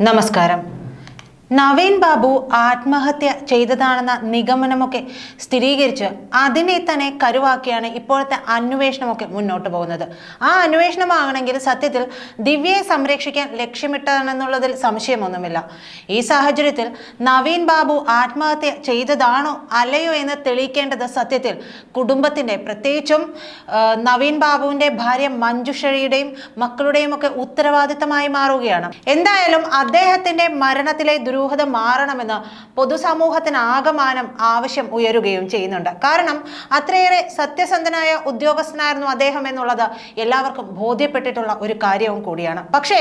നമസ്കാരം നവീൻ ബാബു ആത്മഹത്യ ചെയ്തതാണെന്ന നിഗമനമൊക്കെ സ്ഥിരീകരിച്ച് അതിനെ തന്നെ കരുവാക്കിയാണ് ഇപ്പോഴത്തെ അന്വേഷണമൊക്കെ മുന്നോട്ട് പോകുന്നത്. ആ അന്വേഷണമാകണമെങ്കിൽ സത്യത്തിൽ ദിവ്യയെ സംരക്ഷിക്കാൻ ലക്ഷ്യമിട്ടതാണെന്നുള്ളതിൽ സംശയമൊന്നുമില്ല. ഈ സാഹചര്യത്തിൽ നവീൻ ബാബു ആത്മഹത്യ ചെയ്തതാണോ അല്ലയോ എന്ന് തെളിയിക്കേണ്ടത് സത്യത്തിൽ കുടുംബത്തിന്റെ പ്രത്യേകിച്ചും നവീൻ ബാബുവിന്റെ ഭാര്യ മഞ്ജുഷയുടെയും മക്കളുടെയും ഒക്കെ ഉത്തരവാദിത്തമായി മാറുകയാണ്. എന്തായാലും അദ്ദേഹത്തിന്റെ മരണത്തിലെ ദുരൂഹത മാറണമെന്ന് പൊതുസമൂഹത്തിന് ആകമാനം ആവശ്യം ഉയരുകയും ചെയ്യുന്നുണ്ട്. കാരണം അത്രയേറെ സത്യസന്ധനായ ഉദ്യോഗസ്ഥനായിരുന്നു അദ്ദേഹം എന്നുള്ളത് എല്ലാവർക്കും ബോധ്യപ്പെട്ടിട്ടുള്ള ഒരു കാര്യവും കൂടിയാണ്. പക്ഷേ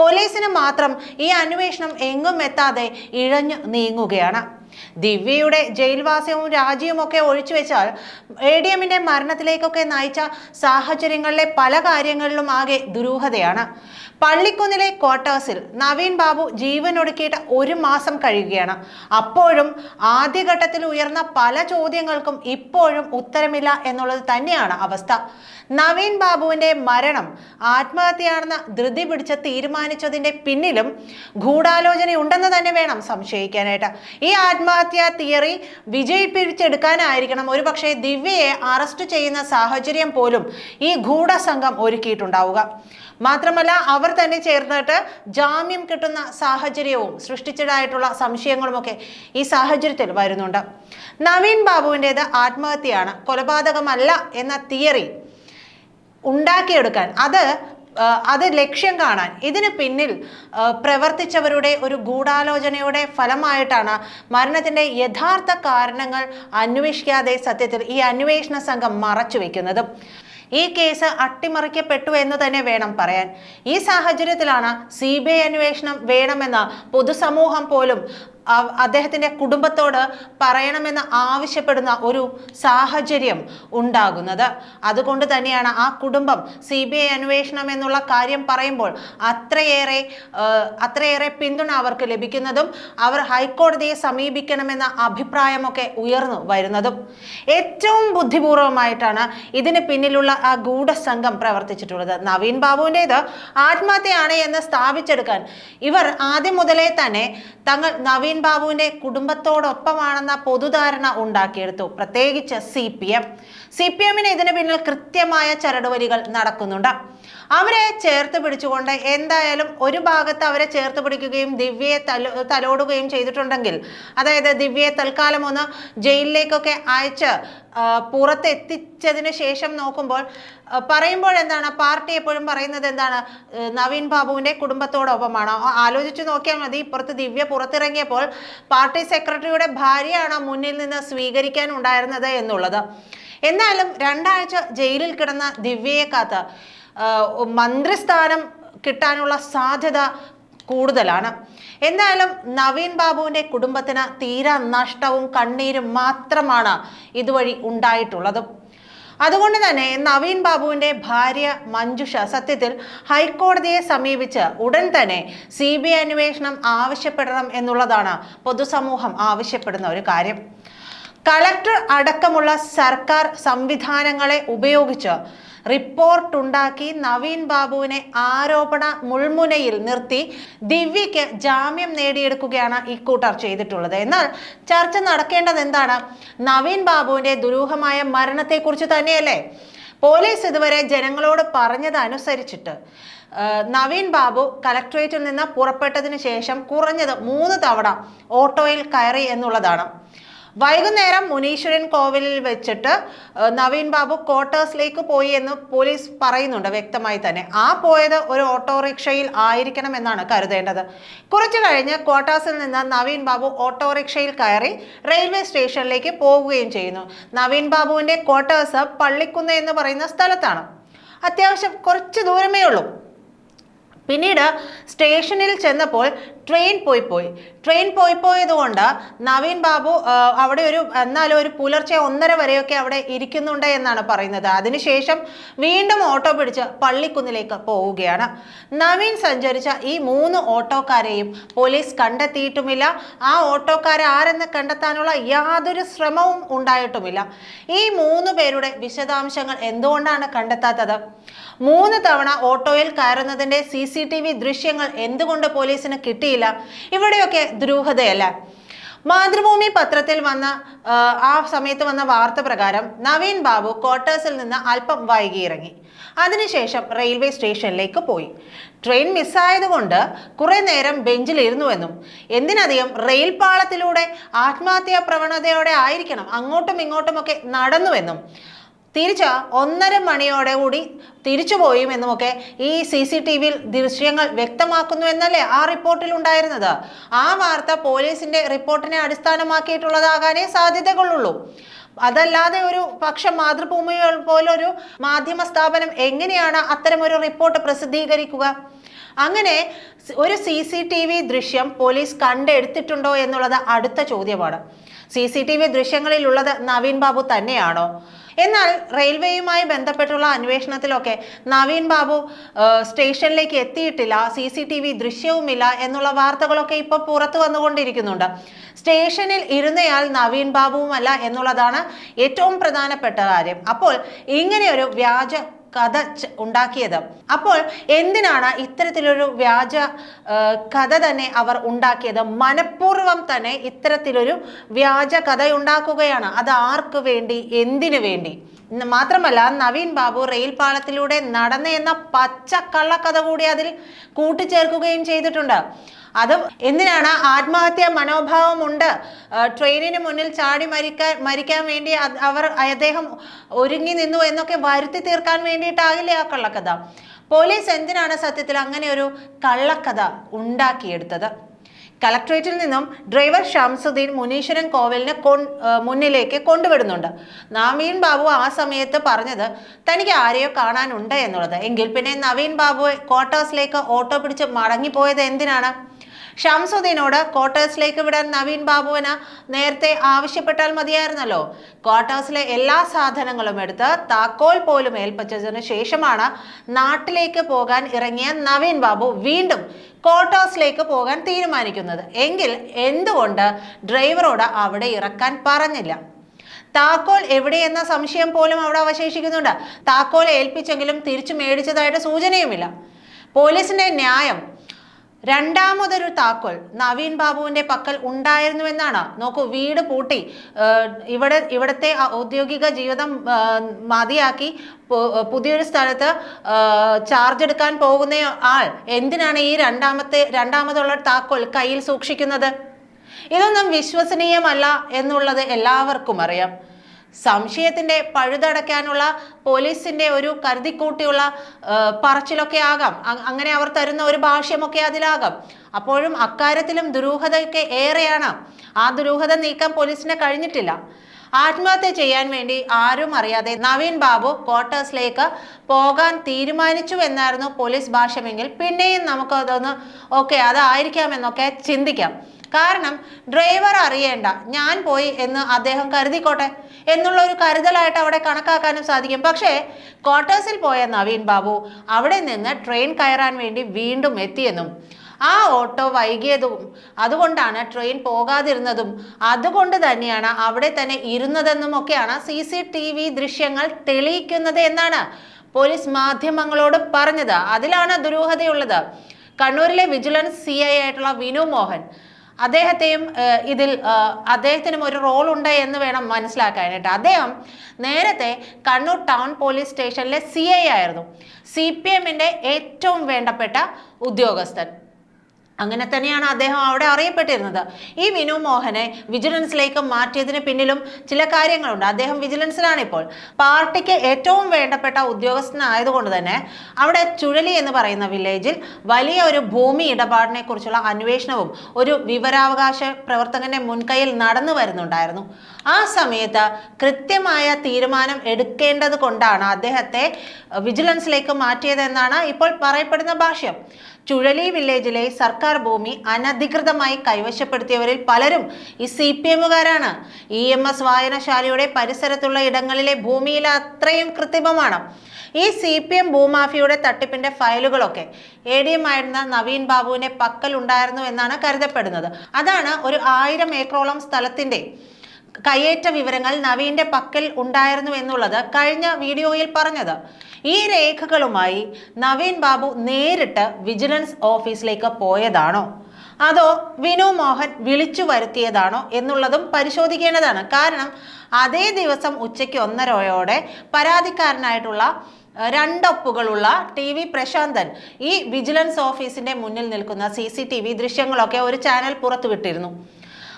പോലീസിന് മാത്രം ഈ അന്വേഷണം എങ്ങും എത്താതെ ഇഴഞ്ഞു നീങ്ങുകയാണ്. ദിവ്യയുടെ ജയിൽവാസവും രാജ്യവും ഒക്കെ ഒഴിച്ചു വെച്ചാൽ എ ഡി എമ്മിന്റെ മരണത്തിലേക്കൊക്കെ നയിച്ച സാഹചര്യങ്ങളിലെ പല കാര്യങ്ങളിലും ആകെ ദുരൂഹതയാണ്. പള്ളിക്കുന്നിലെ ക്വാർട്ടേഴ്സിൽ നവീൻ ബാബു ജീവനൊടുക്കിയിട്ട് ഒരു മാസം കഴിയുകയാണ്. അപ്പോഴും ആദ്യഘട്ടത്തിൽ ഉയർന്ന പല ചോദ്യങ്ങൾക്കും ഇപ്പോഴും ഉത്തരമില്ല എന്നുള്ളത് തന്നെയാണ് അവസ്ഥ. നവീൻ ബാബുവിന്റെ മരണം ആത്മഹത്യയാണെന്ന് ധൃതി പിടിച്ച് തീരുമാനിച്ചതിന്റെ പിന്നിലും ഗൂഢാലോചനയുണ്ടെന്ന് തന്നെ വേണം സംശയിക്കാനായിട്ട്. ഈ ആത്മഹത്യാ തിയറി വിജയിപ്പിച്ചെടുക്കാനായിരിക്കണം. ഒരുപക്ഷെ ദിവ്യയെ അറസ്റ്റ് ചെയ്യുന്ന സാഹചര്യം പോലും ഈ ഗൂഢസംഘം ഒരുക്കിയിട്ടുണ്ടാവുക. മാത്രമല്ല അവർ തന്നെ ചേർന്നിട്ട് ജാമ്യം കിട്ടുന്ന സാഹചര്യവും സൃഷ്ടിച്ചതായിട്ടുള്ള സംശയങ്ങളുമൊക്കെ ഈ സാഹചര്യത്തിൽ വരുന്നുണ്ട്. നവീൻ ബാബുവിന്റേത് ആത്മഹത്യയാണ്. കൊലപാതകമല്ല എന്ന തിയറി ഉണ്ടാക്കിയെടുക്കാൻ. അത് അത് ലക്ഷ്യം കാണാൻ. ഇതിന് പിന്നിൽ പ്രവർത്തിച്ചവരുടെ ഒരു ഗൂഢാലോചനയുടെ ഫലമായിട്ടാണ് മരണത്തിന്റെ യഥാർത്ഥ കാരണങ്ങൾ അന്വേഷിക്കാതെ സത്യത്തിൽ ഈ അന്വേഷണ സംഘം മറച്ചു വയ്ക്കുന്നത് ഈ കേസ് അട്ടിമറിക്കപ്പെട്ടു എന്ന് തന്നെ വേണം പറയാൻ. ഈ സാഹചര്യത്തിലാണ് സി ബി ഐ അന്വേഷണം വേണമെന്ന് പൊതുസമൂഹം പോലും അ- അദ്ദേഹത്തിന്റെ കുടുംബത്തോട് പറയണമെന്ന് ആവശ്യപ്പെടുന്ന ഒരു സാഹചര്യം ഉണ്ടാകുന്നത്. അതുകൊണ്ട് തന്നെയാണ് ആ കുടുംബം സി ബി ഐ അന്വേഷണം എന്നുള്ള കാര്യം പറയുമ്പോൾ അത്രയേറെ അത്രയേറെ പിന്തുണ അവർക്ക് ലഭിക്കുന്നതും അവർ ഹൈക്കോടതിയെ സമീപിക്കണമെന്ന അഭിപ്രായമൊക്കെ ഉയർന്നു വരുന്നതും. ഏറ്റവും ബുദ്ധിപൂർവമായിട്ടാണ് ഇതിന് പിന്നിലുള്ള ആ ഗൂഢസംഘം പ്രവർത്തിച്ചിട്ടുള്ളത്. നവീൻ ബാബുവിന്റേത് ആത്മഹത്യയാണ് എന്ന് സ്ഥാപിച്ചെടുക്കാൻ ഇവർ ആദ്യം മുതലേ തന്നെ തങ്ങൾ നവീൻ ബാബുവിന്റെ കുടുംബത്തോടൊപ്പമാണെന്ന പൊതുധാരണ ഉണ്ടാക്കിയെടുത്തു. പ്രത്യേകിച്ച് C P M. C P എമ്മിന് ഇതിന് പിന്നിൽ കൃത്യമായ ചരടുവലികൾ നടക്കുന്നുണ്ട്. അവരെ ചേർത്ത് പിടിച്ചുകൊണ്ട് എന്തായാലും ഒരു ഭാഗത്ത് അവരെ ചേർത്ത് പിടിക്കുകയും ദിവ്യയെ തലോ തലോടുകയും ചെയ്തിട്ടുണ്ടെങ്കിൽ അതായത് ദിവ്യയെ തൽക്കാലം ഒന്ന് ജയിലിലേക്കൊക്കെ അയച്ച് പുറത്തെത്തിച്ചതിന് ശേഷം നോക്കുമ്പോൾ പറയുമ്പോൾ എന്താണ് പാർട്ടി എപ്പോഴും പറയുന്നത് എന്താണ് നവീൻ ബാബുവിന്റെ കുടുംബത്തോടൊപ്പമാണ്. ആലോചിച്ച് നോക്കിയാൽ മതി ഇപ്പുറത്ത് ദിവ്യ പുറത്തിറങ്ങിയപ്പോൾ പാർട്ടി സെക്രട്ടറിയുടെ ഭാര്യയാണ് മുന്നിൽ നിന്ന് സ്വീകരിക്കാൻ ഉണ്ടായിരുന്നത് എന്നുള്ളത്. എന്നാലും രണ്ടാഴ്ച ജയിലിൽ കിടന്ന ദിവ്യയെ കാത്ത് മന്ത്രിസ്ഥാനം കിട്ടാനുള്ള സാധ്യത കൂടുതലാണ്. എന്തായാലും നവീൻ ബാബുവിന്റെ കുടുംബത്തിന് തീരാ നഷ്ടവും കണ്ണീരും മാത്രമാണ് ഇതുവഴി ഉണ്ടായിട്ടുള്ളത്. അതുകൊണ്ട് തന്നെ നവീൻ ബാബുവിന്റെ ഭാര്യ മഞ്ജുഷ സത്യത്തിൽ ഹൈക്കോടതിയെ സമീപിച്ച് ഉടൻ തന്നെ സി ബി ഐ അന്വേഷണം ആവശ്യപ്പെടണം എന്നുള്ളതാണ് പൊതുസമൂഹം ആവശ്യപ്പെടുന്ന ഒരു കാര്യം. കളക്ടർ അടക്കമുള്ള സർക്കാർ സംവിധാനങ്ങളെ ഉപയോഗിച്ച് റിപ്പോർട്ടുണ്ടാക്കി നവീൻ ബാബുവിനെ ആരോപണ മുൾമുനയിൽ നിർത്തി ദിവ്യയ്ക്ക് ജാമ്യം നേടിയെടുക്കുകയാണ് ഇക്കൂട്ടർ ചെയ്തിട്ടുള്ളത്. എന്നാൽ ചർച്ച നടക്കേണ്ടത് എന്താണ് നവീൻ ബാബുവിന്റെ ദുരൂഹമായ മരണത്തെക്കുറിച്ച് തന്നെയല്ലേ? പോലീസ് ഇതുവരെ ജനങ്ങളോട് പറഞ്ഞത് അനുസരിച്ചിട്ട് നവീൻ ബാബു കലക്ട്രേറ്റിൽ നിന്ന് പുറപ്പെട്ടതിന് ശേഷം കുറഞ്ഞത് മൂന്ന് തവണ ഓട്ടോയിൽ കയറി എന്നുള്ളതാണ്. വൈകുന്നേരം മുനീശ്വരൻ കോവിലിൽ വെച്ചിട്ട് നവീൻ ബാബു ക്വാർട്ടേഴ്സിലേക്ക് പോയി എന്ന് പോലീസ് പറയുന്നുണ്ട് വ്യക്തമായി തന്നെ. ആ പോയത് ഒരു ഓട്ടോറിക്ഷയിൽ ആയിരിക്കണം എന്നാണ് കരുതേണ്ടത്. കുറച്ചു കഴിഞ്ഞ് ക്വാർട്ടേഴ്സിൽ നിന്ന് നവീൻ ബാബു ഓട്ടോറിക്ഷയിൽ കയറി റെയിൽവേ സ്റ്റേഷനിലേക്ക് പോവുകയും ചെയ്യുന്നു. നവീൻ ബാബുവിന്റെ ക്വാർട്ടേഴ്സ് പള്ളിക്കുന്ന് എന്ന് പറയുന്ന സ്ഥലത്താണ്. അത്യാവശ്യം കുറച്ച് ദൂരമേ ഉള്ളൂ. പിന്നീട് സ്റ്റേഷനിൽ ചെന്നപ്പോൾ ട്രെയിൻ പോയി പോയി. ട്രെയിൻ പോയി പോയതുകൊണ്ട് നവീൻ ബാബു അവിടെ ഒരു എന്നാലും ഒരു പുലർച്ചെ ഒന്നര വരെയൊക്കെ അവിടെ ഇരിക്കുന്നുണ്ട് എന്നാണ് പറയുന്നത്. അതിനുശേഷം വീണ്ടും ഓട്ടോ പിടിച്ച് പള്ളിക്കുന്നിലേക്ക് പോവുകയാണ്. നവീൻ സഞ്ചരിച്ച ഈ മൂന്ന് ഓട്ടോക്കാരെയും പോലീസ് കണ്ടെത്തിയിട്ടുമില്ല. ആ ഓട്ടോക്കാരെ ആരെന്ന് കണ്ടെത്താനുള്ള യാതൊരു ശ്രമവും ഉണ്ടായിട്ടുമില്ല. ഈ മൂന്ന് പേരുടെ വിശദാംശങ്ങൾ എന്തുകൊണ്ടാണ് കണ്ടെത്താത്തത്? മൂന്ന് തവണ ഓട്ടോയിൽ കയറുന്നതിന്റെ സി ദൃശ്യങ്ങൾ എന്തുകൊണ്ട് പോലീസിന് കിട്ടിയില്ല? ഇവിടെയൊക്കെ ദുരൂഹതയല്ല. മാതൃഭൂമി പത്രത്തിൽ വന്ന ആ സമയത്ത് വന്ന വാർത്ത പ്രകാരം നവീൻ ബാബു ക്വാർട്ടേഴ്സിൽ നിന്ന് അല്പം വൈകി ഇറങ്ങി അതിനുശേഷം റെയിൽവേ സ്റ്റേഷനിലേക്ക് പോയി. ട്രെയിൻ മിസ്സായതുകൊണ്ട് കുറെ നേരം ബെഞ്ചിലിരുന്നുവെന്നും എന്തിനധികം റെയിൽ പാളത്തിലൂടെ ആത്മഹത്യാ പ്രവണതയോടെ ആയിരിക്കണം അങ്ങോട്ടും ഇങ്ങോട്ടുമൊക്കെ നടന്നുവെന്നും തിരിച്ച് ഒന്നര മണിയോടെ കൂടി തിരിച്ചു പോയും എന്നുമൊക്കെ ഈ സി സി ടി വിയിൽ ദൃശ്യങ്ങൾ വ്യക്തമാക്കുന്നു എന്നല്ലേ ആ റിപ്പോർട്ടിൽ ഉണ്ടായിരുന്നത്? ആ വാർത്ത പോലീസിന്റെ റിപ്പോർട്ടിനെ അടിസ്ഥാനമാക്കിയിട്ടുള്ളതാകാനേ സാധ്യതകളുള്ളൂ. അതല്ലാതെ ഒരു പക്ഷം മാതൃഭൂമി പോലൊരു മാധ്യമ സ്ഥാപനം എങ്ങനെയാണ് അത്തരമൊരു റിപ്പോർട്ട് പ്രസിദ്ധീകരിക്കുക? അങ്ങനെ ഒരു സി സി ടി വി ദൃശ്യം പോലീസ് കണ്ടെടുത്തിട്ടുണ്ടോ എന്നുള്ളത് അടുത്ത ചോദ്യമാണ്. സി സി ടി വി ദൃശ്യങ്ങളിലുള്ളത് നവീൻ ബാബു തന്നെയാണോ? എന്നാൽ റെയിൽവേയുമായി ബന്ധപ്പെട്ടുള്ള അന്വേഷണത്തിലൊക്കെ നവീൻ ബാബു സ്റ്റേഷനിലേക്ക് എത്തിയിട്ടില്ല സി സി ടി വി ദൃശ്യവുമില്ല എന്നുള്ള വാർത്തകളൊക്കെ ഇപ്പോൾ പുറത്തു വന്നുകൊണ്ടിരിക്കുന്നുണ്ട്. സ്റ്റേഷനിൽ ഇരുന്നയാൾ നവീൻ ബാബുവുമല്ല എന്നുള്ളതാണ് ഏറ്റവും പ്രധാനപ്പെട്ട കാര്യം. അപ്പോൾ ഇങ്ങനെയൊരു വ്യാജ കഥ ഉണ്ടാക്കിയത്. അപ്പോൾ എന്തിനാണ് ഇത്തരത്തിലൊരു വ്യാജ കഥ തന്നെ അവർ ഉണ്ടാക്കിയത്? മനഃപൂർവം തന്നെ ഇത്തരത്തിലൊരു വ്യാജ കഥ ഉണ്ടാക്കുകയാണ് അത് ആർക്ക് വേണ്ടി? എന്തിനു വേണ്ടി? മാത്രമല്ല നവീൻ ബാബു റെയിൽ പാളത്തിലൂടെ നടന്ന എന്ന പച്ച കള്ളക്കഥ കൂടി അതിൽ കൂട്ടിച്ചേർക്കുകയും ചെയ്തിട്ടുണ്ട്. അത് എന്തിനാണ് ആത്മഹത്യ മനോഭാവമുണ്ട്? ഉണ്ട് ട്രെയിനിന് മുന്നിൽ ചാടി മരിക്കാൻ മരിക്കാൻ വേണ്ടി അവർ അദ്ദേഹം ഒരുങ്ങി നിന്നു എന്നൊക്കെ വരുത്തി തീർക്കാൻ വേണ്ടിയിട്ടാകില്ലേ ആ കള്ളക്കഥ? പോലീസ് എന്തിനാണ് സത്യത്തിൽ അങ്ങനെ ഒരു കള്ളക്കഥ ഉണ്ടാക്കിയെടുത്തത്? കളക്ട്രേറ്റിൽ നിന്നും ഡ്രൈവർ ഷംസുദ്ദീൻ മുനീശ്വരൻ കോവിലിന് കൊൺ മുന്നിലേക്ക് കൊണ്ടുവിടുന്നുണ്ട്. നവീൻ ബാബു ആ സമയത്ത് പറഞ്ഞത് തനിക്ക് ആരെയോ കാണാനുണ്ട് എന്നുള്ളത്. എങ്കിൽ പിന്നെ നവീൻ ബാബു ക്വാർട്ടേഴ്സിലേക്ക് ഓട്ടോ പിടിച്ച് മടങ്ങിപ്പോയത് എന്തിനാണ്? ഷംസുദ്ദീനോട് ക്വാർട്ടേഴ്സിലേക്ക് വിടാൻ നവീൻ ബാബുവിന് നേരത്തെ ആവശ്യപ്പെട്ടാൽ മതിയായിരുന്നല്ലോ. ക്വാർട്ടേഴ്സിലെ എല്ലാ സാധനങ്ങളും എടുത്ത് താക്കോൽ പോലും ഏൽപ്പിച്ചതിന് ശേഷമാണ് നാട്ടിലേക്ക് പോകാൻ ഇറങ്ങിയ നവീൻ ബാബു വീണ്ടും ക്വാർട്ടേഴ്സിലേക്ക് പോകാൻ തീരുമാനിക്കുന്നത്. എങ്കിൽ എന്തുകൊണ്ട് ഡ്രൈവറോട് അവിടെ ഇറക്കാൻ പറഞ്ഞില്ല? താക്കോൽ എവിടെയെന്ന സംശയം പോലും അവിടെ അവശേഷിക്കുന്നുണ്ട്. താക്കോൽ ഏൽപ്പിച്ചെങ്കിലും തിരിച്ചു മേടിച്ചതായിട്ട് സൂചനയുമില്ല. പോലീസിന്റെ ന്യായം രണ്ടാമതൊരു താക്കോൽ നവീൻ ബാബുവിന്റെ പക്കൽ ഉണ്ടായിരുന്നുവെന്നാണ്. നോക്കൂ വീട് പൂട്ടി. ഇവിടെ ഇവിടുത്തെ ഔദ്യോഗിക ജീവിതം മതിയാക്കി പുതിയൊരു സ്ഥലത്ത് ചാർജ് എടുക്കാൻ പോകുന്ന ആൾ എന്തിനാണ് ഈ രണ്ടാമത്തെ രണ്ടാമതുള്ള താക്കോൽ കയ്യിൽ സൂക്ഷിക്കുന്നത്? ഇതൊന്നും വിശ്വസനീയമല്ല എന്നുള്ളത് എല്ലാവർക്കും അറിയാം. സംശയത്തിന്റെ പഴുതടയ്ക്കാനുള്ള പോലീസിന്റെ ഒരു കരുതിക്കൂട്ടിയുള്ള പറച്ചിലൊക്കെ ആകാം. അങ്ങനെ അവർ തരുന്ന ഒരു ഭാഷ്യമൊക്കെ അതിലാകാം. അപ്പോഴും അക്കാര്യത്തിലും ദുരൂഹതയൊക്കെ ഏറെയാണ്. ആ ദുരൂഹത നീക്കാൻ പോലീസിന് കഴിഞ്ഞിട്ടില്ല. ആത്മഹത്യ ചെയ്യാൻ വേണ്ടി ആരും അറിയാതെ നവീൻ ബാബു ക്വാർട്ടേഴ്സിലേക്ക് പോകാൻ തീരുമാനിച്ചു എന്നായിരുന്നു പോലീസ് ഭാഷമെങ്കിൽ പിന്നെയും നമുക്ക് അതൊന്ന് ഓക്കെ അതായിരിക്കാമെന്നൊക്കെ ചിന്തിക്കാം. കാരണം ഡ്രൈവർ അറിയേണ്ട ഞാൻ പോയി എന്ന് അദ്ദേഹം കരുതിക്കോട്ടെ എന്നുള്ള ഒരു കരുതലായിട്ട് അവിടെ കണക്കാക്കാനും സാധിക്കും. പക്ഷേ ക്വാർട്ടേഴ്സിൽ പോയ നവീൻ ബാബു അവിടെ നിന്ന് ട്രെയിൻ കയറാൻ വേണ്ടി വീണ്ടും എത്തിയെന്നും ആ ഓട്ടോ വൈകിയതും അതുകൊണ്ടാണ് ട്രെയിൻ പോകാതിരുന്നതും അതുകൊണ്ട് തന്നെയാണ് അവിടെ തന്നെ ഇരുന്നതെന്നും ഒക്കെയാണ് സി സി ടി വി ദൃശ്യങ്ങൾ തെളിയിക്കുന്നത് എന്നാണ് പോലീസ് മാധ്യമങ്ങളോട് പറഞ്ഞത്. അതിലാണ് ദുരൂഹതയുള്ളത്. കണ്ണൂരിലെ വിജിലൻസ് സി ഐ ആയിട്ടുള്ള വിനു മോഹൻ അദ്ദേഹത്തെയും ഇതിൽ അദ്ദേഹത്തിനും ഒരു റോൾ ഉണ്ട് എന്ന് വേണം മനസ്സിലാക്കാനായിട്ട് അദ്ദേഹം നേരത്തെ കണ്ണൂർ ടൗൺ പോലീസ് സ്റ്റേഷനിലെ സി ആയിരുന്നു. സി പി എമ്മിന്റെ ഏറ്റവും വേണ്ടപ്പെട്ട ഉദ്യോഗസ്ഥൻ. അങ്ങനെ തന്നെയാണ് അദ്ദേഹം അവിടെ അറിയപ്പെട്ടിരുന്നത്. ഈ വിനു മോഹനെ വിജിലൻസിലേക്ക് മാറ്റിയതിന് പിന്നിലും ചില കാര്യങ്ങളുണ്ട്. അദ്ദേഹം വിജിലൻസിലാണ് ഇപ്പോൾ. പാർട്ടിക്ക് ഏറ്റവും വേണ്ടപ്പെട്ട ഉദ്യോഗസ്ഥനായതുകൊണ്ട് തന്നെ അവിടെ ചുഴലി എന്ന് പറയുന്ന വില്ലേജിൽ വലിയ ഒരു ഭൂമി ഇടപാടിനെ കുറിച്ചുള്ള അന്വേഷണവും ഒരു വിവരാവകാശ പ്രവർത്തകന്റെ മുൻകൈയിൽ നടന്നു വരുന്നുണ്ടായിരുന്നു. ആ സമയത്ത് കൃത്യമായ തീരുമാനം എടുക്കേണ്ടത് കൊണ്ടാണ് അദ്ദേഹത്തെ വിജിലൻസിലേക്ക് മാറ്റിയതെന്നാണ് ഇപ്പോൾ പറയപ്പെടുന്ന ഭാഷ്യം. ചുഴലി വില്ലേജിലെ സർക്കാർ ഭൂമി അനധികൃതമായി കൈവശപ്പെടുത്തിയവരിൽ പലരും ഈ സി പി എമ്മുകാരാണ്. ഇ എം എസ് വായനശാലയുടെ പരിസരത്തുള്ള ഇടങ്ങളിലെ ഭൂമിയിൽ അത്രയും കൃത്രിമമാണ്. ഈ സി പി എം ഭൂമാഫിയുടെ തട്ടിപ്പിന്റെ ഫയലുകളൊക്കെ എ ഡി എം ആയിരുന്ന നവീൻ ബാബുവിന്റെ പക്കൽ ഉണ്ടായിരുന്നു എന്നാണ് കരുതപ്പെടുന്നത്. അതാണ് ഒരു ആയിരം ഏക്കറോളം സ്ഥലത്തിന്റെ കയ്യേറ്റ വിവരങ്ങൾ നവീന്റെ പക്കൽ ഉണ്ടായിരുന്നു എന്നുള്ളത് കഴിഞ്ഞ വീഡിയോയിൽ പറഞ്ഞത്. ഈ രേഖകളുമായി നവീൻ ബാബു നേരിട്ട് വിജിലൻസ് ഓഫീസിലേക്ക് പോയതാണോ? അതോ വിനു മോഹൻ വിളിച്ചു വരുത്തിയതാണോ എന്നുള്ളതും പരിശോധിക്കേണ്ടതാണ്. കാരണം അതേ ദിവസം ഉച്ചയ്ക്ക് ഒന്നരയോടെ പരാതിക്കാരനായിട്ടുള്ള രണ്ടൊപ്പുകളുള്ള ടി വി പ്രശാന്തൻ ഈ വിജിലൻസ് ഓഫീസിന്റെ മുന്നിൽ നിൽക്കുന്ന സി സി ടി വി ദൃശ്യങ്ങളൊക്കെ ഒരു ചാനൽ പുറത്തുവിട്ടിരുന്നു.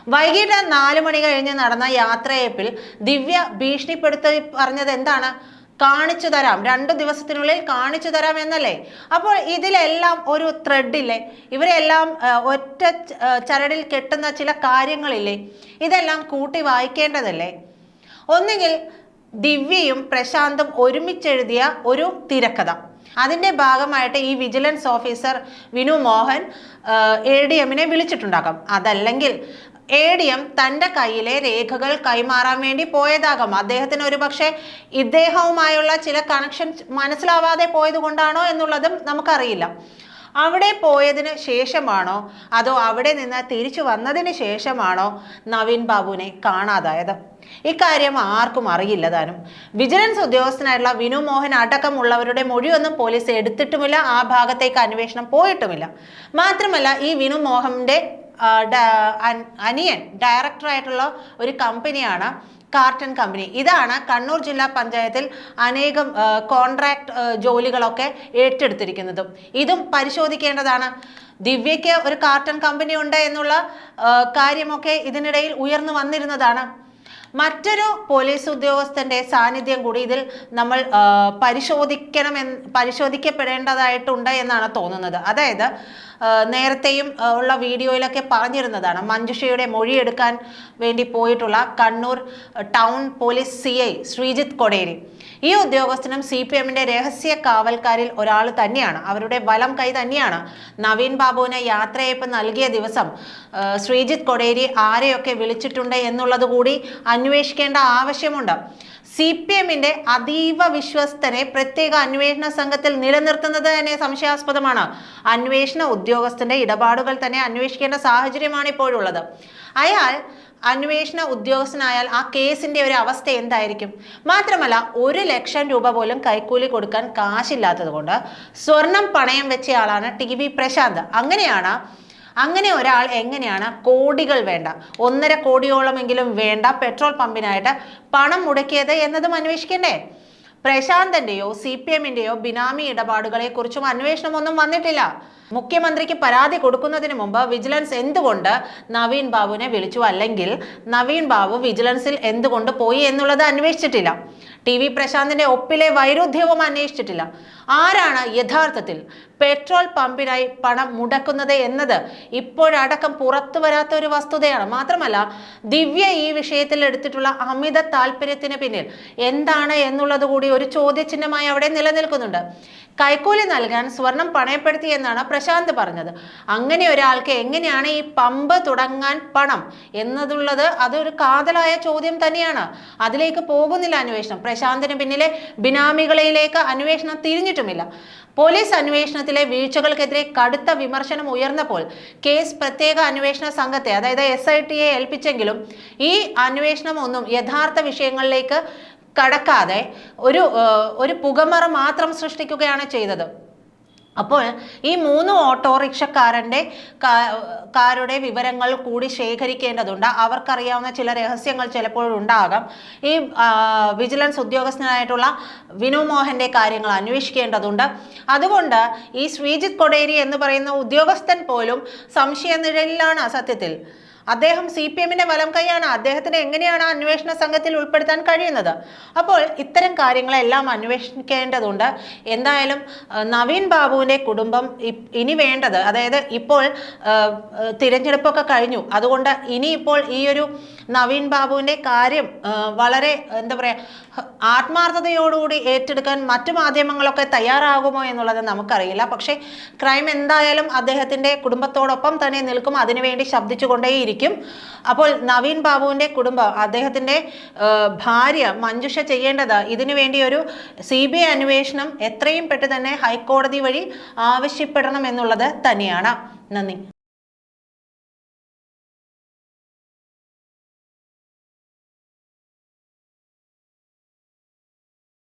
വൈകിട്ട് നാല് മണി കഴിഞ്ഞ് നടന്ന യാത്രയപ്പിൽ ദിവ്യ ഭീഷണിപ്പെടുത്തി പറഞ്ഞത് എന്താണ് കാണിച്ചു തരാം. രണ്ടു ദിവസത്തിനുള്ളിൽ കാണിച്ചു തരാം എന്നല്ലേ? അപ്പോൾ ഇതിലെല്ലാം ഒരു ത്രെഡില്ലേ ഇവരെല്ലാം ഒറ്റ ചരടിൽ കെട്ടുന്ന ചില കാര്യങ്ങളില്ലേ? ഇതെല്ലാം കൂട്ടി വായിക്കേണ്ടതല്ലേ? ഒന്നുകിൽ ദിവ്യയും പ്രശാന്തും ഒരുമിച്ചെഴുതിയ ഒരു തിരക്കഥ. അതിന്റെ ഭാഗമായിട്ട് ഈ vigilance officer Vinu Mohan A D എമ്മിനെ വിളിച്ചിട്ടുണ്ടാകാം. അതല്ലെങ്കിൽ എ ഡി എം തന്റെ കയ്യിലെ രേഖകൾ കൈമാറാൻ വേണ്ടി പോയതാകാം. അദ്ദേഹത്തിന് ഒരു പക്ഷേ ഇദ്ദേഹവുമായുള്ള ചില കണക്ഷൻ മനസ്സിലാവാതെ പോയത് കൊണ്ടാണോ എന്നുള്ളതും നമുക്കറിയില്ല. അവിടെ പോയതിന് ശേഷമാണോ? അതോ അവിടെ നിന്ന് തിരിച്ചു വന്നതിന് ശേഷമാണോ നവീൻ ബാബുവിനെ കാണാതായത്? ഇക്കാര്യം ആർക്കും അറിയില്ല താനും. വിജിലൻസ് ഉദ്യോഗസ്ഥനായിട്ടുള്ള വിനു മോഹൻ അടക്കമുള്ളവരുടെ മൊഴിയൊന്നും പോലീസ് എടുത്തിട്ടുമില്ല. ആ ഭാഗത്തേക്ക് അന്വേഷണം പോയിട്ടുമില്ല. മാത്രമല്ല ഈ വിനു മോഹന്റെ അനിയൻ ഡയറക്ടർ ആയിട്ടുള്ള ഒരു കമ്പനിയാണ് കാർട്ടൺ കമ്പനി ഇതാണ് കണ്ണൂർ ജില്ലാ പഞ്ചായത്തിൽ അനേകം കോൺട്രാക്ട് ജോലികളൊക്കെ ഏറ്റെടുത്തിരിക്കുന്നതും. ഇതും പരിശോധിക്കേണ്ടതാണ്. ദിവ്യയ്ക്ക് ഒരു കാർട്ടൺ കമ്പനി ഉണ്ട് എന്നുള്ള കാര്യമൊക്കെ ഇതിനിടയിൽ ഉയർന്നു വന്നിരുന്നതാണ്. മറ്റൊരു പോലീസ് ഉദ്യോഗസ്ഥന്റെ സാന്നിധ്യം കൂടി ഇതിൽ നമ്മൾ പരിശോധിക്കണമെന്ന് പരിശോധിക്കപ്പെടേണ്ടതായിട്ടുണ്ട് എന്നാണ് തോന്നുന്നത്. അതായത് നേരത്തെയും ഉള്ള വീഡിയോയിലൊക്കെ പറഞ്ഞിരുന്നതാണ് മഞ്ജുഷയുടെ മൊഴിയെടുക്കാൻ വേണ്ടി പോയിട്ടുള്ള Kannur town police C I Sreejith Koderi. ഈ ഉദ്യോഗസ്ഥനും സി പി എമ്മിന്റെ രഹസ്യ കാവൽക്കാരിൽ ഒരാൾ തന്നെയാണ്. അവരുടെ വലം കൈ തന്നെയാണ് നവീൻ ബാബുവിന് യാത്രയയപ്പ് നൽകിയ ദിവസം ശ്രീജിത്ത് കൊടേരി ആരെയൊക്കെ വിളിച്ചിട്ടുണ്ട് എന്നുള്ളത് കൂടി അന്വേഷിക്കേണ്ട ആവശ്യമുണ്ട്. സി പി എമ്മിന്റെ അതീവ വിശ്വസ്തനെ പ്രത്യേക അന്വേഷണ സംഘത്തിൽ നിലനിർത്തുന്നത് തന്നെ സംശയാസ്പദമാണ്. അന്വേഷണ ഉദ്യോഗസ്ഥന്റെ ഇടപാടുകൾ തന്നെ അന്വേഷിക്കേണ്ട സാഹചര്യമാണ് ഇപ്പോഴുള്ളത്. അയാൾ അന്വേഷണ ഉദ്യോഗസ്ഥനായാൽ ആ കേസിന്റെ ഒരു അവസ്ഥ എന്തായിരിക്കും? മാത്രമല്ല ഒരു ലക്ഷം രൂപ പോലും കൈക്കൂലി കൊടുക്കാൻ കാശില്ലാത്തത് കൊണ്ട് സ്വർണം പണയം വെച്ചയാളാണ് ടി വി പ്രശാന്ത്. അങ്ങനെയാണ് അങ്ങനെ ഒരാൾ എങ്ങനെയാണ് കോടികൾ വേണ്ട ഒന്നര കോടിയോളമെങ്കിലും വേണ്ട പെട്രോൾ പമ്പിനായിട്ട് പണം മുടക്കിയത് എന്നതും അന്വേഷിക്കണ്ടേ? പ്രശാന്തന്റെയോ സി പി എമ്മിന്റെയോ ബിനാമി ഇടപാടുകളെ കുറിച്ചും അന്വേഷണമൊന്നും വന്നിട്ടില്ല. മുഖ്യമന്ത്രിക്ക് പരാതി കൊടുക്കുന്നതിന് മുമ്പ് വിജിലൻസ് എന്തുകൊണ്ട് നവീൻ ബാബുവിനെ വിളിച്ചു? അല്ലെങ്കിൽ നവീൻ ബാബു വിജിലൻസിൽ എന്തുകൊണ്ട് പോയി എന്നുള്ളത് അന്വേഷിച്ചിട്ടില്ല. T V പ്രശാന്തിന്റെ ഒപ്പിലെ വൈരുദ്ധ്യവും അന്വേഷിച്ചിട്ടില്ല. ആരാണ് യഥാർത്ഥത്തിൽ പെട്രോൾ പമ്പിനായി പണം മുടക്കുന്നത് എന്നത്? ഇപ്പോഴടക്കം പുറത്തു വരാത്ത ഒരു വസ്തുതയാണ്. മാത്രമല്ല ദിവ്യ ഈ വിഷയത്തിൽ എടുത്തിട്ടുള്ള അമിത താല്പര്യത്തിന് പിന്നിൽ എന്താണ് എന്നുള്ളത് കൂടി ഒരു ചോദ്യചിഹ്നമായി അവിടെ നിലനിൽക്കുന്നുണ്ട്. കൈക്കൂലി നൽകാൻ സ്വർണം പണയപ്പെടുത്തി എന്നാണ് പ്രശാന്ത് പറഞ്ഞത്. അങ്ങനെ ഒരാൾക്ക് എങ്ങനെയാണ് ഈ പമ്പ് തുടങ്ങാൻ പണം എന്നതുള്ളത് അതൊരു കാതലായ ചോദ്യം തന്നെയാണ്. അതിലേക്ക് പോകുന്നില്ല അന്വേഷണം. പ്രശാന്തിന് പിന്നിലെ ബിനാമികളിലേക്ക് അന്വേഷണം തിരിഞ്ഞിട്ടുമില്ല. പോലീസ് അന്വേഷണത്തിലെ വീഴ്ചകൾക്കെതിരെ കടുത്ത വിമർശനം ഉയർന്നപ്പോൾ കേസ് പ്രത്യേക അന്വേഷണ സംഘത്തെ അതായത് എസ് ഐ ടിയെ ഏൽപ്പിച്ചെങ്കിലും ഈ അന്വേഷണം ഒന്നും യഥാർത്ഥ വിഷയങ്ങളിലേക്ക് കടക്കാതെ ഒരു ഒരു പുകമറ മാത്രം സൃഷ്ടിക്കുകയാണ് ചെയ്തത്. അപ്പോൾ ഈ മൂന്ന് ഓട്ടോറിക്ഷക്കാരന്റെ കാരുടെ വിവരങ്ങൾ കൂടി ശേഖരിക്കേണ്ടതുണ്ട്. അവർക്കറിയാവുന്ന ചില രഹസ്യങ്ങൾ ചിലപ്പോൾ ഉണ്ടാകാം ഈ വിജിലൻസ് ഉദ്യോഗസ്ഥനായിട്ടുള്ള വിനു മോഹന്റെ കാര്യങ്ങൾ അന്വേഷിക്കേണ്ടതുണ്ട്. അതുകൊണ്ട് ഈ ശ്രീജിത് കൊടേരി എന്ന് പറയുന്ന ഉദ്യോഗസ്ഥൻ പോലും സംശയനിഴലിലാണ് സത്യത്തിൽ. അദ്ദേഹം സി പി എമ്മിന്റെ വലം കൈയാണ്. അദ്ദേഹത്തിന് എങ്ങനെയാണ് അന്വേഷണ സംഘത്തിൽ ഉൾപ്പെടുത്താൻ കഴിയുന്നത്? അപ്പോൾ ഇത്തരം കാര്യങ്ങളെല്ലാം അന്വേഷിക്കേണ്ടതുണ്ട്. എന്തായാലും നവീൻ ബാബുവിന്റെ കുടുംബം ഇനി വേണ്ടത് അതായത് ഇപ്പോൾ തിരഞ്ഞെടുപ്പൊക്കെ കഴിഞ്ഞു. അതുകൊണ്ട് ഇനിയിപ്പോൾ ഈ ഒരു നവീൻ ബാബുവിന്റെ കാര്യം വളരെ എന്താ പറയുക ആത്മാർത്ഥതയോടുകൂടി ഏറ്റെടുക്കാൻ മറ്റു മാധ്യമങ്ങളൊക്കെ തയ്യാറാകുമോ എന്നുള്ളത് നമുക്കറിയില്ല. പക്ഷേ ക്രൈം എന്തായാലും അദ്ദേഹത്തിന്റെ കുടുംബത്തോടൊപ്പം തന്നെ നിൽക്കും. അതിനുവേണ്ടി ശബ്ദിച്ചുകൊണ്ടേയിരിക്കും. അപ്പോൾ നവീൻ ബാബുവിന്റെ കുടുംബം അദ്ദേഹത്തിന്റെ ഭാര്യ മഞ്ജുഷ ചെയ്യേണ്ടത് ഇതിനു വേണ്ടി ഒരു സി ബി ഐ അന്വേഷണം എത്രയും പെട്ടെന്ന് തന്നെ ഹൈക്കോടതി വഴി ആവശ്യപ്പെടണം എന്നുള്ളത് തന്നെയാണ്. നന്ദി.